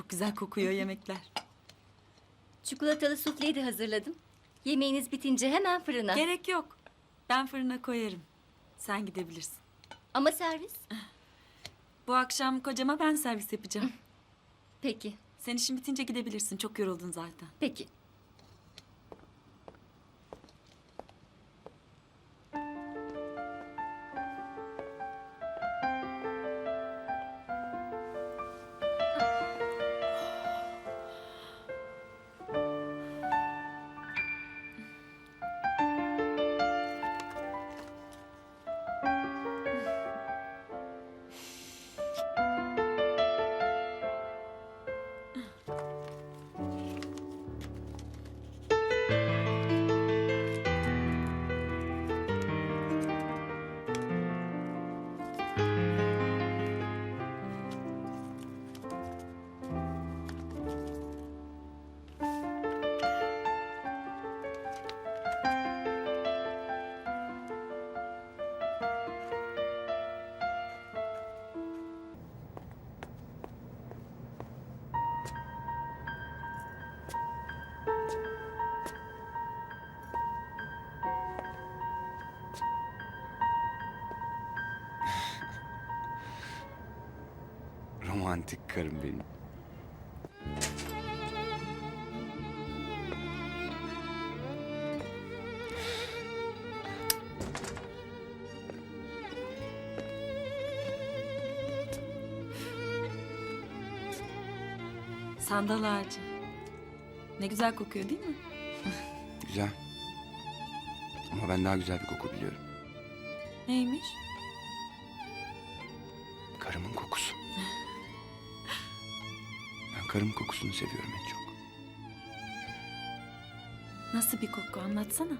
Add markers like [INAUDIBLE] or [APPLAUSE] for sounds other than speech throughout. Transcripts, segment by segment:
Çok güzel kokuyor yemekler. Çikolatalı sufleyi de hazırladım. Yemeğiniz bitince hemen fırına. Gerek yok. Ben fırına koyarım. Sen gidebilirsin. Ama servis. Bu akşam kocama ben servis yapacağım. Peki, Sen işin bitince gidebilirsin. Çok yoruldun zaten. peki. Romantik karım benim. Sandal ağacı. Ne güzel kokuyor değil mi? [LAUGHS] Güzel. Ama ben daha güzel bir koku biliyorum. Neymiş? Karımın kokusu. Ben karımın kokusunu seviyorum en çok. Nasıl bir koku anlatsana.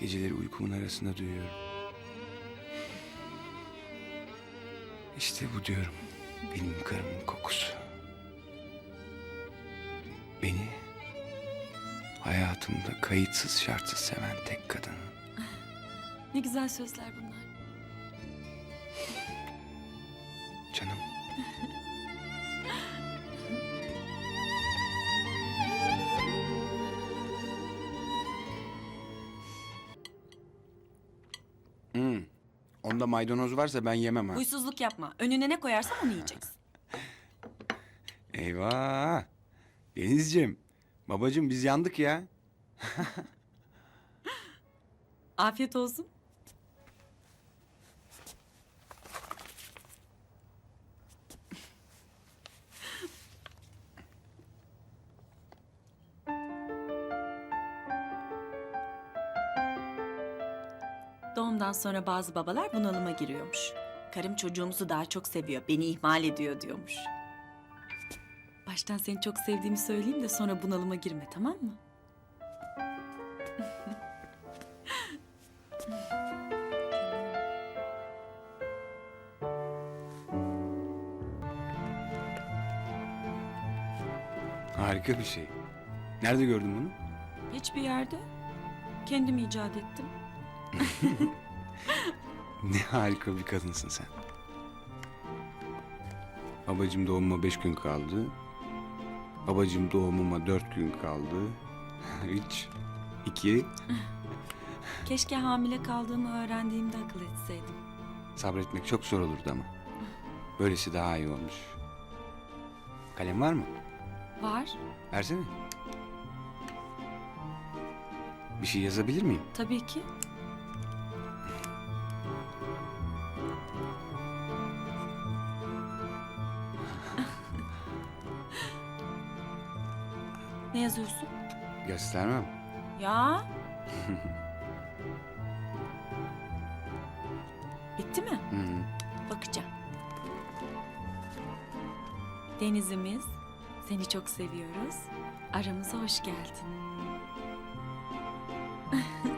Geceleri uykumun arasında duyuyorum. İşte bu diyorum. Benim karımın kokusu. Beni hayatımda kayıtsız şartsız seven tek kadın. [LAUGHS] Ne güzel sözler bunlar. Canım. [LAUGHS] Onda maydanoz varsa ben yemem ha. Huysuzluk yapma. Önüne ne koyarsam onu yiyeceksin. [LAUGHS] Eyvah. Denizciğim. Babacığım biz yandık ya. [LAUGHS] Afiyet olsun. Doğumdan sonra bazı babalar bunalıma giriyormuş. Karım çocuğumuzu daha çok seviyor, beni ihmal ediyor diyormuş. Baştan seni çok sevdiğimi söyleyeyim de sonra bunalıma girme tamam mı? Harika bir şey. Nerede gördün bunu? Hiçbir yerde. Kendim icat ettim. [LAUGHS] Ne harika bir kadınsın sen. Babacım doğumuma beş gün kaldı. Babacım doğumuma dört gün kaldı. [LAUGHS] Üç, iki. Keşke hamile kaldığımı öğrendiğimde akıl etseydim. Sabretmek çok zor olurdu ama. Böylesi daha iyi olmuş. Kalem var mı? Var, Versene. Bir şey yazabilir miyim? tabii ki. Ne yazıyorsun? Göstermem. Ya. [LAUGHS] Bitti mi? Hı hı. Bakacağım. Denizimiz, seni çok seviyoruz. Aramıza hoş geldin. [LAUGHS]